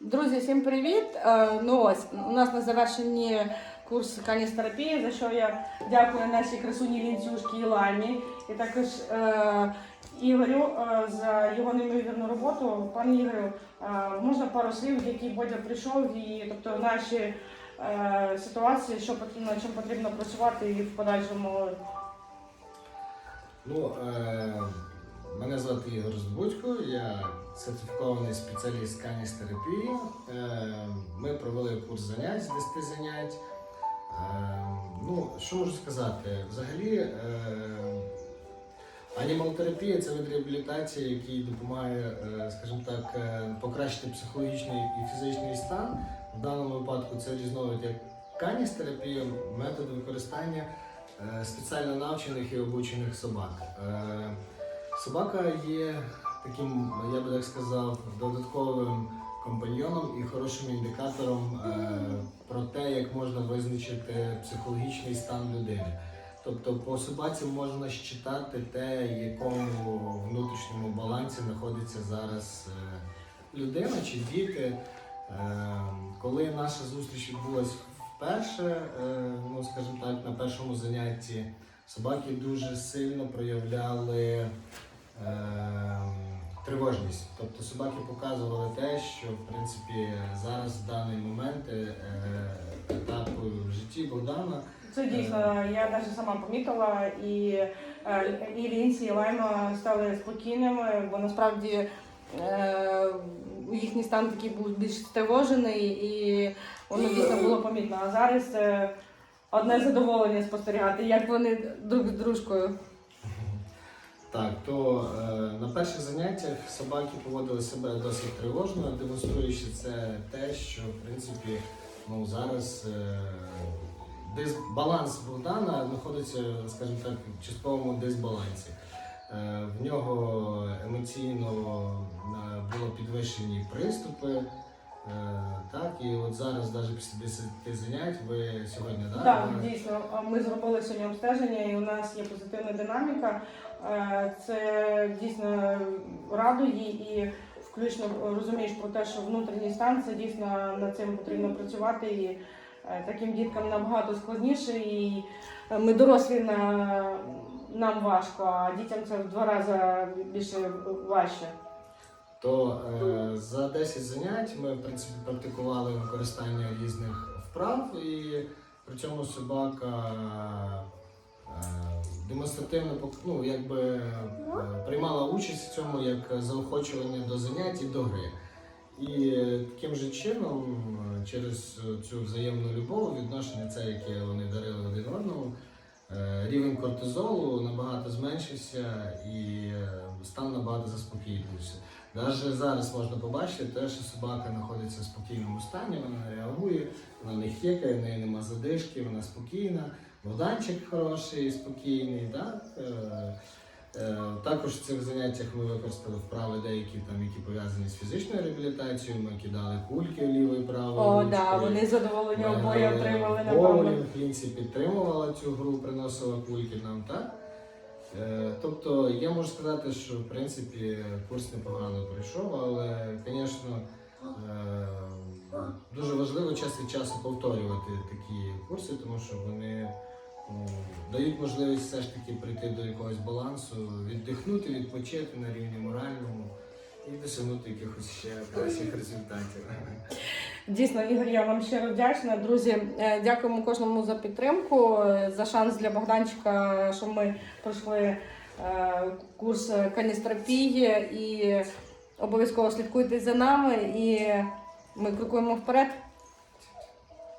Друзі, всім привіт! Е, Ну ось у нас на завершенні курс каністерапії, за що я дякую нашій красуні лінцюшки Іламі і також е, Ігорю е, за його неймовірну роботу. Пане Ігорю, е, можна пару слів, які Бодя прийшов, і тобто наші е, ситуації, що пот- над чим потрібно працювати і в подальшому. Ну, е, мене звати Ігор Збудько, я сертифікований спеціаліст каністерапії. Е, ми провели курс занять з 10 занять. Е, ну, що можу сказати? Взагалі, е, анімалтерапія це вид реабілітації, який допомагає, скажімо так, покращити психологічний і фізичний стан. В даному випадку це різновид як каністерапія, метод використання спеціально навчених і обучених собак. Собака є таким, я би так сказав, додатковим компаньйоном і хорошим індикатором е, про те, як можна визначити психологічний стан людини. Тобто по собаці можна щитати те, якому внутрішньому балансі знаходиться зараз е, людина чи діти. Е, Коли наша зустріч відбулась вперше, ну скажімо так, на першому занятті собаки дуже сильно проявляли тривожність. Тобто собаки показували те, що в принципі зараз в даний момент е, етапу в житті Богдана Це дійсно, я навіть сама помітила, і, е, і Лінсі, і Лайма стали спокійними, бо насправді е, їхній стан такий був більш стривожений, і воно дійсно було помітно. А зараз одне задоволення спостерігати, як вони друг з дружкою. Так, то е, на перших заняттях собаки поводили себе досить тривожно, демонструючи це те, що в принципі ну, зараз е, дис, баланс Богдана знаходиться, скажімо так, в частковому дисбалансі. Е, в нього емоційно е, було підвищені приступи. Е, так, і от зараз, навіть після 10 занять, ви сьогодні да, Так, ви- дійсно, ми зробили сьогодні обстеження, і у нас є позитивна динаміка. Е, Це дійсно радує і включно розумієш про те, що внутрішній стан це дійсно над цим потрібно працювати. І е, таким діткам набагато складніше. І ми дорослі на нам важко, а дітям це в два рази більше важче. То е, за 10 занять ми в принципі практикували використання різних вправ, і при цьому собака е, демонстративно ну, якби, е, приймала участь в цьому як заохочування до занять і до гри. І таким же чином, через цю взаємну любов, відношення це, яке вони дарили один одному, е, рівень кортизолу набагато зменшився і стан набагато заспокійлився. Навіть зараз можна побачити те, що собака знаходиться в спокійному стані, вона реагує, вона не хекає, в неї нема задишки, вона спокійна. Богданчик хороший, спокійний. Так? Е, е, Також в цих заняттях ми використали вправи деякі, там, які пов'язані з фізичною реабілітацією. Ми кидали кульки лівою і правою. О, ручкою. да, вони задоволені обоє отримали боулінг, Лінсі підтримувала цю гру, приносила кульки нам, так? Е, Тобто я можу сказати, що в принципі курс непогано пройшов, але, звісно, е, дуже важливо час від часу повторювати такі курси, тому що вони дають можливість все ж таки прийти до якогось балансу, віддихнути, відпочити на рівні моральному і досягнути якихось ще кращих результатів. Дійсно, Ігор, я вам щиро вдячна. Друзі, е, дякуємо кожному за підтримку, е, за шанс для Богданчика, що ми пройшли е, курс каністерапії і обов'язково слідкуйте за нами і ми крокуємо вперед.